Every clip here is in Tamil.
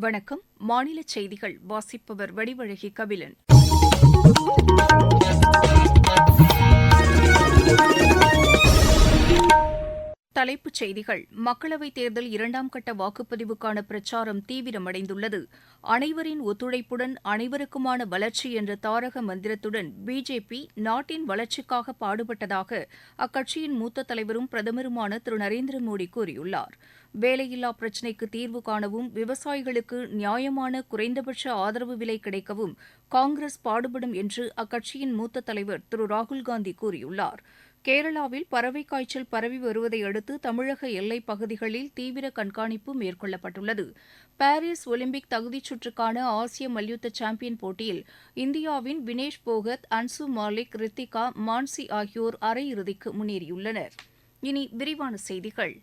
வணக்கம். மாநில செய்திகள் வாசிப்பவர் வடிவழகி கபிலன். தலைப்புச் செய்திகள். மக்களவைத் தேர்தல் இரண்டாம் கட்ட வாக்குப்பதிவுக்கான பிரச்சாரம் தீவிரமடைந்துள்ளது. அனைவரின் ஒத்துழைப்புடன் அனைவருக்குமான வளர்ச்சி என்ற தாரக மந்திரத்துடன் பிஜேபி நாட்டின் வளர்ச்சிக்காக பாடுபட்டதாக அக்கட்சியின் மூத்த தலைவரும் பிரதமருமான திரு நரேந்திர மோடி கூறியுள்ளார். வேலையில்லா பிரச்சினைக்கு தீர்வு காணவும் விவசாயிகளுக்கு நியாயமான குறைந்தபட்ச ஆதரவு விலை கிடைக்கவும் காங்கிரஸ் பாடுபடும் என்று அக்கட்சியின் மூத்த தலைவர் திரு. ராகுல்காந்தி கூறியுள்ளார். கேரளாவில் பறவை காய்ச்சல் பரவி வருவதை அடுத்து தமிழக எல்லைப் பகுதிகளில் தீவிர கண்காணிப்பு மேற்கொள்ளப்பட்டுள்ளது. பாரிஸ் ஒலிம்பிக் தகுதிச் சுற்றுக்கான ஆசிய மல்யுத்த சாம்பியன் போட்டியில் இந்தியாவின் வினேஷ் போகத் அன்சு மாலிக் ரித்திகா மான்சி ஆகியோர் அரையிறுதிக்கு முன்னேறியுள்ளனர். இனி விரிவான செய்திகள்.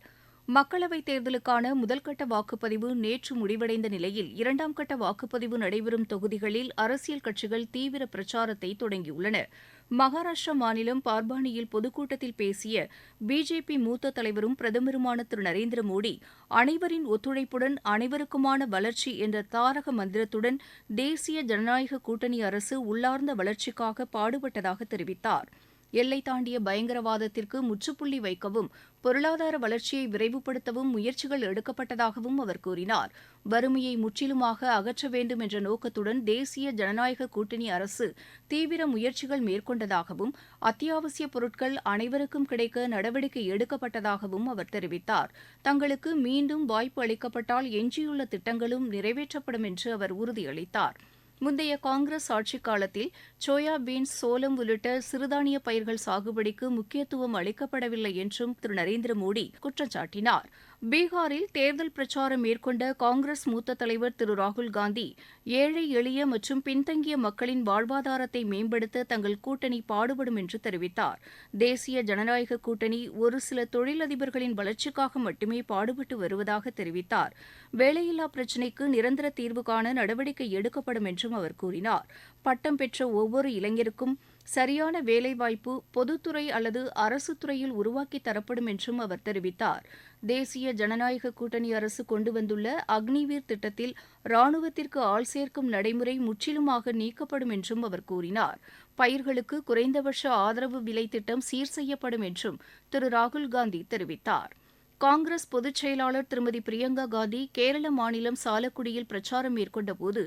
மக்களவைத் தேர்தலுக்கான முதல்கட்ட வாக்குப்பதிவு நேற்று முடிவடைந்த நிலையில் இரண்டாம் கட்ட வாக்குப்பதிவு நடைபெறும் தொகுதிகளில் அரசியல் கட்சிகள் தீவிர பிரச்சாரத்தை தொடங்கியுள்ளன. மகாராஷ்டிரா மாநிலம் பார்பானியில் பொதுக்கூட்டத்தில் பேசிய பிஜேபி மூத்த தலைவரும் பிரதமருமான திரு நரேந்திர மோடி அனைவரின் ஒத்துழைப்புடன் அனைவருக்குமான வளர்ச்சி என்ற தாரக மந்திரத்துடன் தேசிய ஜனநாயக கூட்டணி அரசு உள்ளார்ந்த வளர்ச்சிக்காக பாடுபட்டதாக தெரிவித்தார். எல்லை தாண்டிய பயங்கரவாதத்திற்கு முற்றுப்புள்ளி வைக்கவும் பொருளாதார வளர்ச்சியை விரைவுபடுத்தவும் முயற்சிகள் எடுக்கப்பட்டதாகவும் அவர் கூறினார். வறுமையை முற்றிலுமாக அகற்ற வேண்டும் என்ற நோக்கத்துடன் தேசிய ஜனநாயக கூட்டணி அரசு தீவிர முயற்சிகள் மேற்கொண்டதாகவும் அத்தியாவசிய பொருட்கள் அனைவருக்கும் கிடைக்க நடவடிக்கை எடுக்கப்பட்டதாகவும் அவர் தெரிவித்தார். தங்களுக்கு மீண்டும் வாய்ப்பு அளிக்கப்பட்டால் எஞ்சியுள்ள திட்டங்களும் நிறைவேற்றப்படும் என்று அவர் உறுதியளித்தார். முந்தைய காங்கிரஸ் ஆட்சிக் காலத்தில் சோயா பீன்ஸ் சோளம் உள்ளிட்ட சிறுதானிய பயிர்கள் சாகுபடிக்கு முக்கியத்துவம் அளிக்கப்படவில்லை என்றும் திரு. நரேந்திர மோடி குற்றம் சாட்டினாா் பீகாரில் தேர்தல் பிரச்சாரம் மேற்கொண்ட காங்கிரஸ் மூத்த தலைவர் திரு ராகுல்காந்தி ஏழை எளிய மற்றும் பின்தங்கிய மக்களின் வாழ்வாதாரத்தை மேம்படுத்த தங்கள் கூட்டணி பாடுபடும் என்று தெரிவித்தார். தேசிய ஜனநாயக கூட்டணி ஒரு சில தொழிலதிபர்களின் வளர்ச்சிக்காக மட்டுமே பாடுபட்டு வருவதாக தெரிவித்தார். வேலையில்லா பிரச்சினைக்கு நிரந்தர தீர்வு காண நடவடிக்கை எடுக்கப்படும் என்றும் அவர் கூறினார். பட்டம் பெற்ற ஒவ்வொரு இளைஞருக்கும் சரியான வேலைவாய்ப்பு பொதுத்துறை அல்லது அரசு துறையில் உருவாக்கி தரப்படும் என்றும் அவர் தெரிவித்தார். தேசிய ஜனநாயக கூட்டணி அரசு கொண்டு வந்துள்ள அக்னிவீர் திட்டத்தில் ராணுவத்திற்கு ஆள் சேர்க்கும் நடைமுறை முற்றிலுமாக நீக்கப்படும் என்றும் அவர் கூறினார். பயிர்களுக்கு குறைந்தபட்ச ஆதரவு விலை திட்டம் சீர் செய்யப்படும் என்றும் திரு. ராகுல்காந்தி தெரிவித்தார். காங்கிரஸ் பொதுச் செயலாளர் திருமதி பிரியங்கா காந்தி கேரள மாநிலம் சாலக்குடியில் பிரச்சாரம் மேற்கொண்டபோது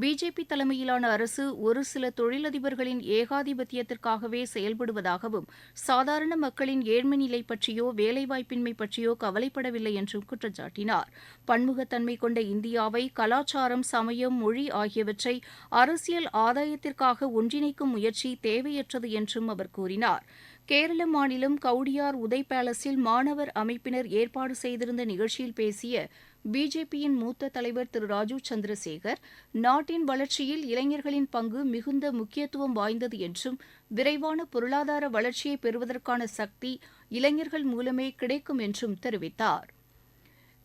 பிஜேபி தலைமையிலான அரசு ஒரு சில தொழிலதிபர்களின் ஏகாதிபத்தியத்திற்காகவே செயல்படுவதாகவும் சாதாரண மக்களின் ஏழ்மை நிலை பற்றியோ வேலைவாய்ப்பின்மை பற்றியோ கவலைப்படவில்லை என்றும் குற்றம் சாட்டினார் பன்முகத்தன்மை கொண்ட இந்தியாவை கலாச்சாரம் சமயம் மொழி ஆகியவற்றை அரசியல் ஆதாயத்திற்காக ஒன்றிணைக்கும் முயற்சி தேவையற்றது என்றும் அவர் கூறினார். கேரள மாநிலம் கவுடியார் உதய் பேலஸில் மாணவர் அமைப்பினர் ஏற்பாடு செய்திருந்த நிகழ்ச்சியில் பேசிய பிஜேபியின் மூத்த தலைவர் திரு ராஜீவ் சந்திரசேகர் நாட்டின் வளர்ச்சியில் இளைஞர்களின் பங்கு மிகுந்த முக்கியத்துவம் வாய்ந்தது என்றும் விரைவான பொருளாதார வளர்ச்சியை பெறுவதற்கான சக்தி இளைஞர்கள் மூலமே கிடைக்கும் என்றும் தெரிவித்தார்.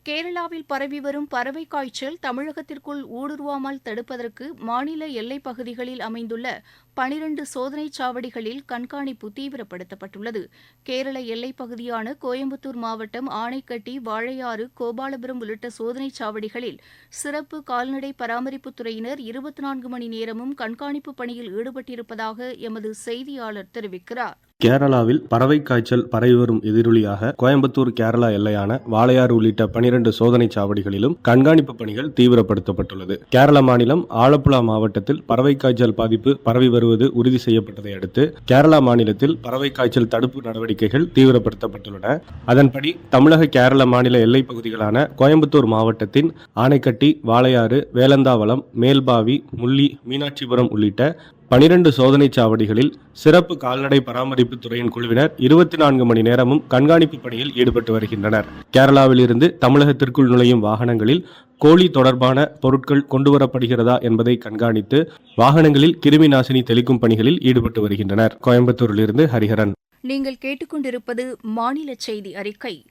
கேரளாவில் பரவி வரும் பறவை காய்ச்சல் தமிழகத்திற்குள் ஊடுருவாமல் தடுப்பதற்கு மாநில எல்லைப் பகுதிகளில் அமைந்துள்ள பனிரண்டு சோதனைச் சாவடிகளில் கண்காணிப்பு தீவிரப்படுத்தப்பட்டுள்ளது. கேரள எல்லைப் பகுதியான கோயம்புத்தூர் மாவட்டம் ஆனைக்கட்டி வாழையாறு கோபாலபுரம் உள்ளிட்ட சோதனைச் சாவடிகளில் சிறப்பு கால்நடை பராமரிப்புத் துறையினர் இருபத்தி நான்கு மணி நேரமும் கண்காணிப்பு பணியில் ஈடுபட்டிருப்பதாக எமது செய்தியாளர் தெரிவிக்கிறார். கேரளாவில் பறவை காய்ச்சல் பரவி வரும் எதிரொலியாக கோயம்புத்தூர் கேரளா எல்லையான வாளையாறு உள்ளிட்ட பனிரெண்டு சோதனை சாவடிகளிலும் கண்காணிப்பு பணிகள் தீவிரப்படுத்தப்பட்டுள்ளது. கேரள மாநிலம் ஆலப்புழா மாவட்டத்தில் பறவை காய்ச்சல் பாதிப்பு பரவி வருவது உறுதி செய்யப்பட்டதை அடுத்து கேரளா மாநிலத்தில் பறவை காய்ச்சல் தடுப்பு நடவடிக்கைகள் தீவிரப்படுத்தப்பட்டுள்ளன. அதன்படி தமிழக கேரள மாநில எல்லைப் பகுதிகளான கோயம்புத்தூர் மாவட்டத்தின் ஆனைக்கட்டி வாளையாறு வேலந்தாவளம் மேல்பாவி முள்ளி மீனாட்சிபுரம் உள்ளிட்ட பனிரெண்டு சோதனை சாவடிகளில் சிறப்பு கால்நடை பராமரிப்பு துறையின் குழுவினர் இருபத்தி நான்கு மணி நேரமும் கண்காணிப்பு பணியில் ஈடுபட்டு வருகின்றனர். கேரளாவில் இருந்து தமிழகத்திற்குள் நுழையும் வாகனங்களில் கோழி தொடர்பான பொருட்கள் கொண்டுவரப்படுகிறதா என்பதை கண்காணித்து வாகனங்களில் கிருமி நாசினி தெளிக்கும் பணிகளில் ஈடுபட்டு வருகின்றனர். கோயம்புத்தூரிலிருந்து ஹரிஹரன். நீங்கள் கேட்டுக்கொண்டிருப்பது மாநில செய்தி அறிக்கை.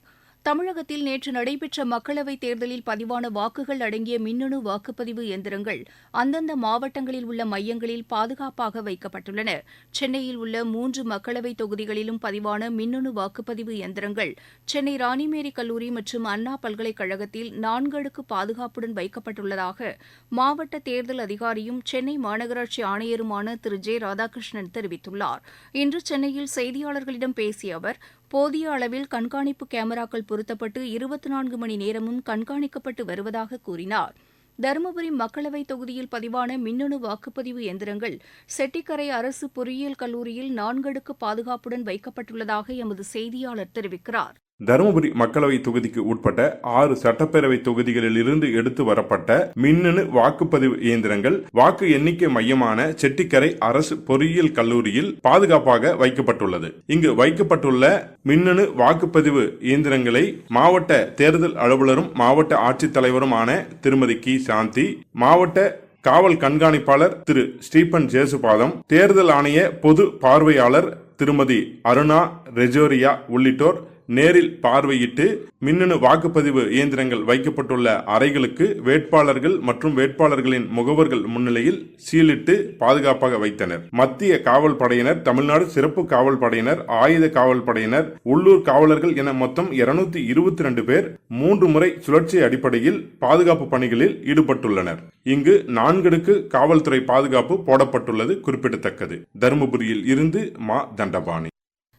தமிழகத்தில் நேற்று நடைபெற்ற மக்களவைத் தேர்தலில் பதிவான வாக்குகள் அடங்கிய மின்னணு வாக்குப்பதிவு எந்திரங்கள் அந்தந்த மாவட்டங்களில் உள்ள மையங்களில் பாதுகாப்பாக வைக்கப்பட்டுள்ளன. சென்னையில் உள்ள மூன்று மக்களவைத் தொகுதிகளிலும் பதிவான மின்னணு வாக்குப்பதிவு எந்திரங்கள் சென்னை ராணிமேரி கல்லூரி மற்றும் அண்ணா பல்கலைக்கழகத்தில் நான்கு அடுக்கு பாதுகாப்புடன் வைக்கப்பட்டுள்ளதாக மாவட்ட தேர்தல் அதிகாரியும் சென்னை மாநகராட்சி ஆணையருமான திரு. ஜே. ராதாகிருஷ்ணன் தெரிவித்துள்ளார். இன்று சென்னையில் செய்தியாளர்களிடம் பேசிய அவர் போதிய அளவில் கண்காணிப்பு கேமராக்கள் பொருத்தப்பட்டு இருபத்தி நான்கு மணி நேரமும் கண்காணிக்கப்பட்டு வருவதாக கூறினார். தருமபுரி மக்களவைத் தொகுதியில் பதிவான மின்னணு வாக்குப்பதிவு எந்திரங்கள் செட்டிக்கரை அரசு பொறியியல் கல்லூரியில் நான்கடுக்கு பாதுகாப்புடன் வைக்கப்பட்டுள்ளதாக எமது செய்தியாளர் தெரிவிக்கிறார். தருமபுரி மக்களவை தொகுதிக்கு உட்பட்ட ஆறு சட்டப்பேரவை தொகுதிகளில் இருந்து எடுத்து வரப்பட்ட மின்னணு வாக்குப்பதிவு இயந்திரங்கள் வாக்கு எண்ணிக்கை மையமான செட்டிக்கரை அரசு பொறியியல் கல்லூரியில் பாதுகாப்பாக வைக்கப்பட்டுள்ளது. இங்கு வைக்கப்பட்டுள்ள மின்னணு வாக்குப்பதிவு இயந்திரங்களை மாவட்ட தேர்தல் அலுவலரும் மாவட்ட ஆட்சித்தலைவருமான திருமதி கி. சாந்தி மாவட்ட காவல் கண்காணிப்பாளர் திரு. ஸ்டீபன் ஜேசுபாதம் தேர்தல் ஆணைய பொது பார்வையாளர் திருமதி அருணா ரெஜோரியா உள்ளிட்டோர் நேரில் பார்வையிட்டு மின்னணு வாக்குப்பதிவு இயந்திரங்கள் வைக்கப்பட்டுள்ள அறைகளுக்கு வேட்பாளர்கள் மற்றும் வேட்பாளர்களின் முகவர்கள் முன்னிலையில் சீலிட்டு பாதுகாப்பாக வைத்தனர். மத்திய காவல் படையினர் தமிழ்நாடு சிறப்பு காவல் படையினர் ஆயுத காவல் படையினர் உள்ளூர் காவலர்கள் என மொத்தம் இருநூத்தி இருபத்தி ரெண்டு பேர் மூன்று முறை சுழற்சி அடிப்படையில் பாதுகாப்பு பணிகளில் ஈடுபட்டுள்ளனர். இங்கு நான்கடுக்கு காவல்துறை பாதுகாப்பு போடப்பட்டுள்ளது குறிப்பிடத்தக்கது. தருமபுரியில் இருந்து மா. தண்டபாணி.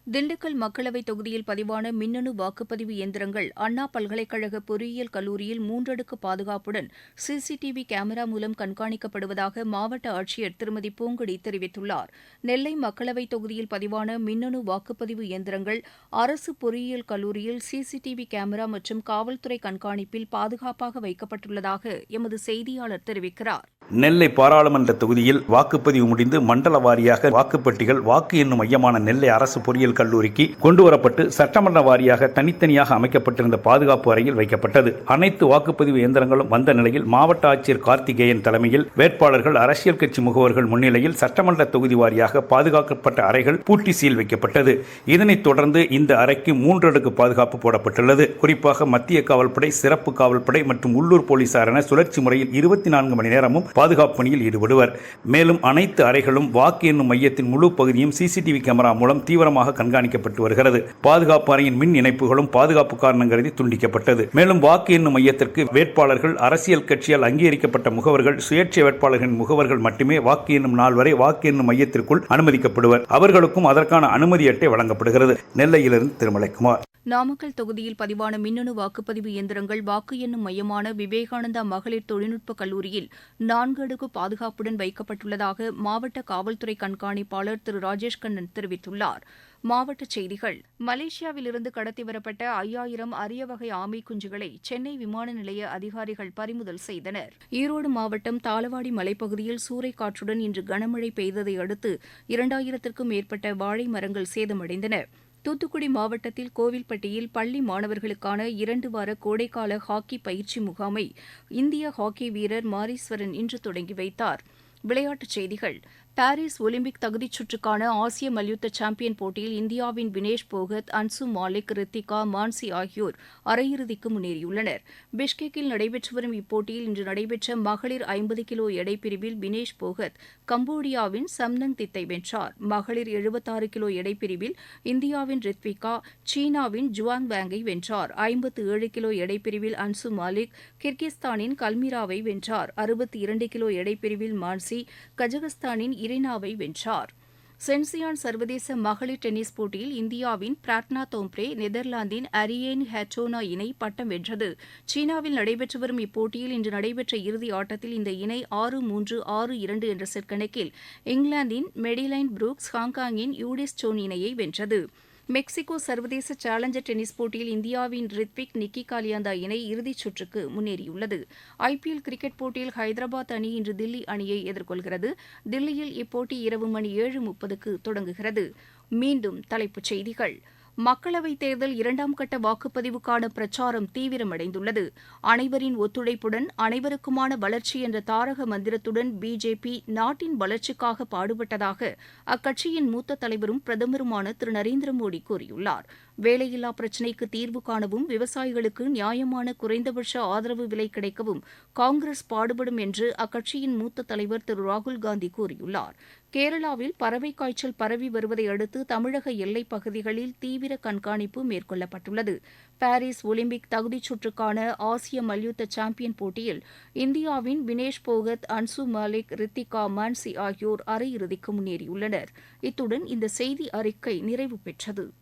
திண்டுக்கல் மக்களவைத் தொகுதியில் பதிவான மின்னணு வாக்குப்பதிவு எந்திரங்கள் அண்ணா பல்கலைக்கழக பொறியியல் கல்லூரியில் மூன்றடுக்கு பாதுகாப்புடன் சிசிடிவி கேமரா மூலம் கண்காணிக்கப்படுவதாக மாவட்ட ஆட்சியர் திருமதி பூங்கொடி தெரிவித்துள்ளார். நெல்லை மக்களவைத் தொகுதியில் பதிவான மின்னணு வாக்குப்பதிவு இயந்திரங்கள் அரசு பொறியியல் கல்லூரியில் சிசிடிவி கேமரா மற்றும் காவல்துறை கண்காணிப்பில் பாதுகாப்பாக வைக்கப்பட்டுள்ளதாக எமது செய்தியாளர் தெரிவிக்கிறார். நெல்லை பாராளுமன்ற தொகுதியில் வாக்குப்பதிவு முடிந்து மண்டல வாரியாக வாக்குப்பெட்டிகள் வாக்கு எண்ணும் மையமான நெல்லை அரசு பொறியியல் கல்லூரிக்கு கொண்டுவரப்பட்டு சட்டமன்ற வாரியாக தனித்தனியாக அமைக்கப்பட்டிருந்த பாதுகாப்பு அறையில் வைக்கப்பட்டது. அனைத்து வாக்குப்பதிவு இயந்திரங்களும் வந்த நிலையில் மாவட்ட ஆட்சியர் கார்த்திகேயன் தலைமையில் வேட்பாளர்கள் அரசியல் கட்சி முகவர்கள் முன்னிலையில் சட்டமன்ற தொகுதி வாரியாக பாதுகாக்கப்பட்ட அறைகள் பூட்டி சீல் வைக்கப்பட்டது. இதனைத் தொடர்ந்து இந்த அறைக்கு மூன்று அடுக்கு பாதுகாப்பு போடப்பட்டுள்ளது. குறிப்பாக மத்திய காவல்படை சிறப்பு காவல்படை மற்றும் உள்ளூர் போலீசார் என சுழற்சி முறையில் இருபத்தி நான்கு மணி நேரமும் பாதுகாப்பு பணியில் ஈடுபடுவர். மேலும் அனைத்து அறைகளும் வாக்கு எண்ணும் மையத்தின் முழு பகுதியும் சிசிடிவி கேமரா மூலம் தீவிரமாக கண்காணிக்கப்பட்டு வருகிறது. பாதுகாப்பு அறையின் மின் இணைப்புகளும் பாதுகாப்பு காரணம் கருதி துண்டிக்கப்பட்டது. மேலும் வாக்கு எண்ணும் மையத்திற்கு வேட்பாளர்கள் அரசியல் கட்சியால் அங்கீகரிக்கப்பட்ட முகவர்கள் சுயேட்சை வேட்பாளர்களின் முகவர்கள் மட்டுமே வாக்கு எண்ணும் நாள் வரை வாக்கு எண்ணும் மையத்திற்குள் அனுமதிக்கப்படுவர். அவர்களுக்கும் அதற்கான அனுமதி அட்டை வழங்கப்படுகிறது. நெல்லையிலிருந்து திருமலைக்குமார். நாமக்கல் தொகுதியில் பதிவான மின்னணு வாக்குப்பதிவு இயந்திரங்கள் வாக்கு எண்ணும் மையமான விவேகானந்தா மகளிர் தொழில்நுட்ப கல்லூரியில் நான்கு அடுக்கு பாதுகாப்புடன் வைக்கப்பட்டுள்ளதாக மாவட்ட காவல்துறை கண்காணிப்பாளர் திரு ராஜேஷ் கண்ணன் தெரிவித்துள்ளார். மாவட்டச் செய்திகள். மலேசியாவிலிருந்து கடத்தி வரப்பட்ட ஐயாயிரம் அரிய வகை ஆமை குஞ்சுகளை சென்னை விமான நிலைய அதிகாரிகள் பறிமுதல் செய்தனர். ஈரோடு மாவட்டம் தாளவாடி மலைப்பகுதியில் சூறைக்காற்றுடன் இன்று கனமழை பெய்ததை அடுத்து இரண்டாயிரத்திற்கும் மேற்பட்ட வாழை மரங்கள் சேதமடைந்தன. தூத்துக்குடி மாவட்டத்தில் கோவில்பட்டியில் பள்ளி மாணவர்களுக்கான இரண்டு வார கோடைக்கால ஹாக்கி பயிற்சி முகாமை இந்திய ஹாக்கி வீரர் மாரீஸ்வரன் இன்று தொடங்கி வைத்தார். விளையாட்டுச் செய்திகள். பாரிஸ் ஒலிம்பிக் தகுதிச் சுற்றுக்கான ஆசிய மல்யுத்த சாம்பியன் போட்டியில் இந்தியாவின் வினேஷ் போகத் அன்சு மாலிக் ரித்திகா மான்சி ஆகியோர் அரையிறுதிக்கு முன்னேறியுள்ளனர். பிஷ்கெக்கில் நடைபெற்று வரும் இப்போட்டியில் இன்று நடைபெற்ற மகளிர் ஐம்பது கிலோ எடை பிரிவில் வினேஷ் போகத் கம்போடியாவின் சம்னங் தித்தை வென்றார். மகளிர் எழுபத்தாறு கிலோ எடை பிரிவில் இந்தியாவின் ரித்விகா சீனாவின் ஜுவாங் வேங்கை வென்றார். ஐம்பத்து ஏழு கிலோ எடை பிரிவில் அன்சு மாலிக் கிர்கிஸ்தானின் கல்மிராவை வென்றார். அறுபத்தி இரண்டு கிலோ எடை பிரிவில் மான்சி கஜகஸ்தானின் இரினாவை வென்றார். சென்சியான் சர்வதேச மகளிர் டென்னிஸ் போட்டியில் இந்தியாவின் பிராட்னா தோம்ப்ரே நெதர்லாந்தின் அரியேன் ஹேட்டோனா இணை பட்டம் வென்றது. சீனாவில் நடைபெற்று வரும் இப்போட்டியில் இன்று நடைபெற்ற இறுதி ஆட்டத்தில் இந்த இணை ஆறு மூன்று ஆறு இரண்டு என்ற செட் கணக்கில் இங்கிலாந்தின் மெடிலைன் புரூக்ஸ் ஹாங்காங்கின் யூடிஸ் சோன் இணையை வென்றது. மெக்சிகோ சர்வதேச சேலஞ்சர் டென்னிஸ் போட்டியில் இந்தியாவின் ரித்விக் நிக்கி காலியாந்தா இணை இறுதிச் சுற்றுக்கு முன்னேறியுள்ளது. ஐபிஎல் கிரிக்கெட் போட்டியில் ஹைதராபாத் அணி இன்று தில்லி அணியை எதிர்கொள்கிறது. தில்லியில் இப்போட்டி இரவு மணி ஏழு முப்பதுக்கு தொடங்குகிறது. மீண்டும் தலைப்புச் செய்திகள். மக்களவைத் தேர்தல் இரண்டாம் கட்ட வாக்குப்பதிவுக்கான பிரச்சாரம் தீவிரமடைந்துள்ளது. அனைவரின் ஒத்துழைப்புடன் அனைவருக்குமான வளர்ச்சி என்ற தாரக மந்திரத்துடன் பிஜேபி நாட்டின் வளர்ச்சிக்காக பாடுபட்டதாக அக்கட்சியின் மூத்த தலைவரும் பிரதமருமான திரு. நரேந்திர மோடி கூறியுள்ளார். வேலையில்லா பிரச்சினைக்கு தீர்வு காணவும் விவசாயிகளுக்கு நியாயமான குறைந்தபட்ச ஆதரவு விலை கிடைக்கவும் காங்கிரஸ் பாடுபடும் என்று அக்கட்சியின் மூத்த தலைவர் திரு. ராகுல் காந்தி கூறியுள்ளார். கேரளாவில் பறவைக் காய்ச்சல் பரவி வருவதை அடுத்து தமிழக எல்லைப் பகுதிகளில் தீவிர கண்காணிப்பு மேற்கொள்ளப்பட்டுள்ளது. பாரிஸ் ஒலிம்பிக் தகுதிச் சுற்றுக்கான ஆசிய மல்யுத்த சாம்பியன் போட்டியில் இந்தியாவின் வினேஷ் போகத் அன்சு மாலிக் ரித்திகா மான்சி ஆகியோர் அரையிறுதிக்கு முன்னேறியுள்ளனர். இத்துடன் இந்த செய்தி அறிக்கை நிறைவு பெற்றது.